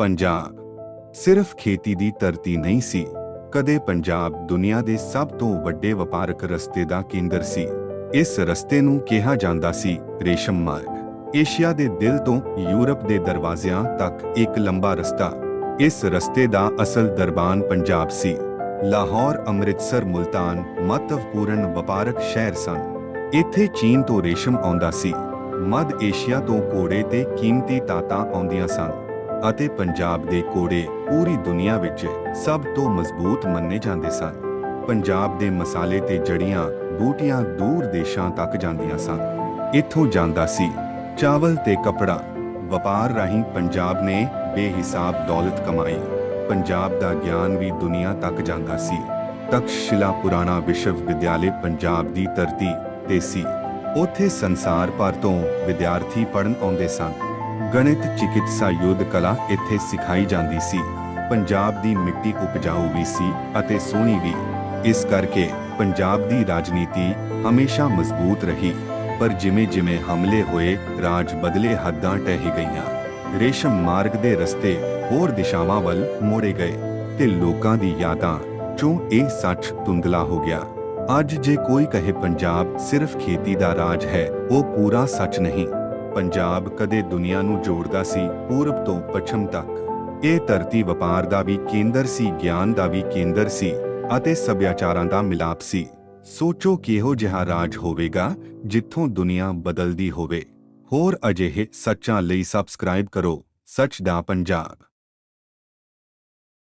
ਪੰਜਾਬ ਸਿਰਫ ਖੇਤੀ ਦੀ ਧਰਤੀ ਨਹੀਂ ਸੀ, ਕਦੇ ਪੰਜਾਬ ਦੁਨੀਆ ਦੇ ਸਭ ਤੋਂ ਵੱਡੇ ਵਪਾਰਕ ਰਸਤੇ ਦਾ ਕੇਂਦਰ ਸੀ। ਇਸ ਰਸਤੇ ਨੂੰ ਕਿਹਾ ਜਾਂਦਾ ਸੀ ਰੇਸ਼ਮ ਮਾਰਗ। ਏਸ਼ੀਆ ਦੇ ਦਿਲ ਤੋਂ ਯੂਰਪ ਦੇ ਦਰਵਾਜ਼ਿਆਂ ਤੱਕ ਇੱਕ ਲੰਬਾ ਰਸਤਾ। ਇਸ ਰਸਤੇ ਦਾ ਅਸਲ ਦਰਬਾਨ ਪੰਜਾਬ ਸੀ। ਲਾਹੌਰ, ਅੰਮ੍ਰਿਤਸਰ, ਮੁਲਤਾਨ ਮਹੱਤਵਪੂਰਨ ਵਪਾਰਕ ਸ਼ਹਿਰ ਸਨ। ਇੱਥੇ ਚੀਨ ਤੋਂ ਰੇਸ਼ਮ ਆਉਂਦਾ ਸੀ। ਮੱਧ ਏਸ਼ੀਆ ਤੋਂ ਘੋੜੇ ਤੇ ਕੀਮਤੀ ਤਾਤਾਂ ਆਉਂਦੀਆਂ ਸਨ। ਅਤੇ ਪੰਜਾਬ ਦੇ ਕੋੜੇ ਪੂਰੀ ਦੁਨੀਆ ਵਿੱਚ ਸਭ ਤੋਂ ਮਜ਼ਬੂਤ ਮੰਨੇ ਜਾਂਦੇ ਸਨ। ਪੰਜਾਬ ਦੇ ਮਸਾਲੇ ਤੇ ਜੜੀਆਂ ਬੂਟੀਆਂ ਦੂਰ ਦੇਸ਼ਾਂ ਤੱਕ ਜਾਂਦੀਆਂ ਸਨ। ਇੱਥੋਂ ਜਾਂਦਾ ਸੀ। ਚਾਵਲ ਤੇ ਕਪੜਾ। ਵਪਾਰ ਰਾਹੀਂ ਪੰਜਾਬ ਨੇ ਬੇਹਿਸਾਬ ਦੌਲਤ ਕਮਾਈ। ਪੰਜਾਬ ਦਾ ਗਿਆਨ ਵੀ ਦੁਨੀਆ ਤੱਕ ਜਾਂਦਾ ਸੀ। ਤਕਸ਼ਿਲਾ ਪੁਰਾਣਾ ਵਿਸ਼ਵ ਵਿਦਿਆਲੇ ਪੰਜਾਬ ਦੀ ਧਰਤੀ ਤੇ ਸੀ। ਉੱਥੇ ਸੰਸਾਰ ਭਰ ਤੋਂ ਵਿਦਿਆਰਥੀ ਪੜਨ ਆਉਂਦੇ ਸਨ। ਗਣਿਤ ਚਿਕਿਤਸਾ ਯੁੱਧ ਕਲਾ ਇੱਥੇ ਸਿਖਾਈ ਜਾਂਦੀ ਸੀ। ਪੰਜਾਬ ਦੀ ਮਿੱਟੀ ਉਪਜਾਊ ਵੀ ਸੀ ਅਤੇ ਸੋਹਣੀ ਵੀ। ਇਸ ਕਰਕੇ ਪੰਜਾਬ ਦੀ ਰਾਜਨੀਤੀ ਹਮੇਸ਼ਾ ਮਜ਼ਬੂਤ ਰਹੀ। ਪਰ ਜਿਵੇਂ-ਜਿਵੇਂ ਹਮਲੇ ਹੋਏ, ਰਾਜ ਬਦਲੇ ਹੱਦਾਂ ਟਹਿ ਗਈਆਂ। ਰੇਸ਼ਮ ਮਾਰਗ ਦੇ ਰਸਤੇ ਹੋਰ ਦਿਸ਼ਾਵਾਂ ਵੱਲ ਮੋੜੇ ਗਏ ਤੇ ਲੋਕਾਂ ਦੀ ਯਾਦਾਂ ਚੋਂ ਇਹ ਸੱਚ ਧੁੰਦਲਾ ਹੋ ਗਿਆ। ਅੱਜ ਜੇ ਕੋਈ ਕਹੇ ਪੰਜਾਬ ਸਿਰਫ ਖੇਤੀ ਦਾ ਰਾਜ ਹੈ, ਉਹ ਪੂਰਾ ਸੱਚ ਨਹੀਂ। ਪੰਜਾਬ ਕਦੇ ਦੁਨੀਆ ਨੂੰ ਜੋੜਦਾ ਸੀ ਪੂਰਬ ਤੋਂ ਪੱਛਮ ਤੱਕ। ਇਹ ਧਰਤੀ ਵਪਾਰ ਦਾ ਵੀ ਕੇਂਦਰ ਸੀ, ਗਿਆਨ ਦਾ ਵੀ ਕੇਂਦਰ ਸੀ ਅਤੇ ਸੱਭਿਆਚਾਰਾਂ ਦਾ ਮਿਲਾਪ ਸੀ। ਸੋਚੋ ਕਿਹੋ ਜਿਹਾ ਰਾਜ ਹੋਵੇਗਾ ਜਿੱਥੋਂ ਦੁਨੀਆ ਬਦਲਦੀ ਹੋਵੇ। ਹੋਰ ਅਜਿਹੇ ਸੱਚਾਂ ਲਈ ਸਬਸਕ੍ਰਾਈਬ ਕਰੋ ਸੱਚ ਦਾ ਪੰਜਾਬ।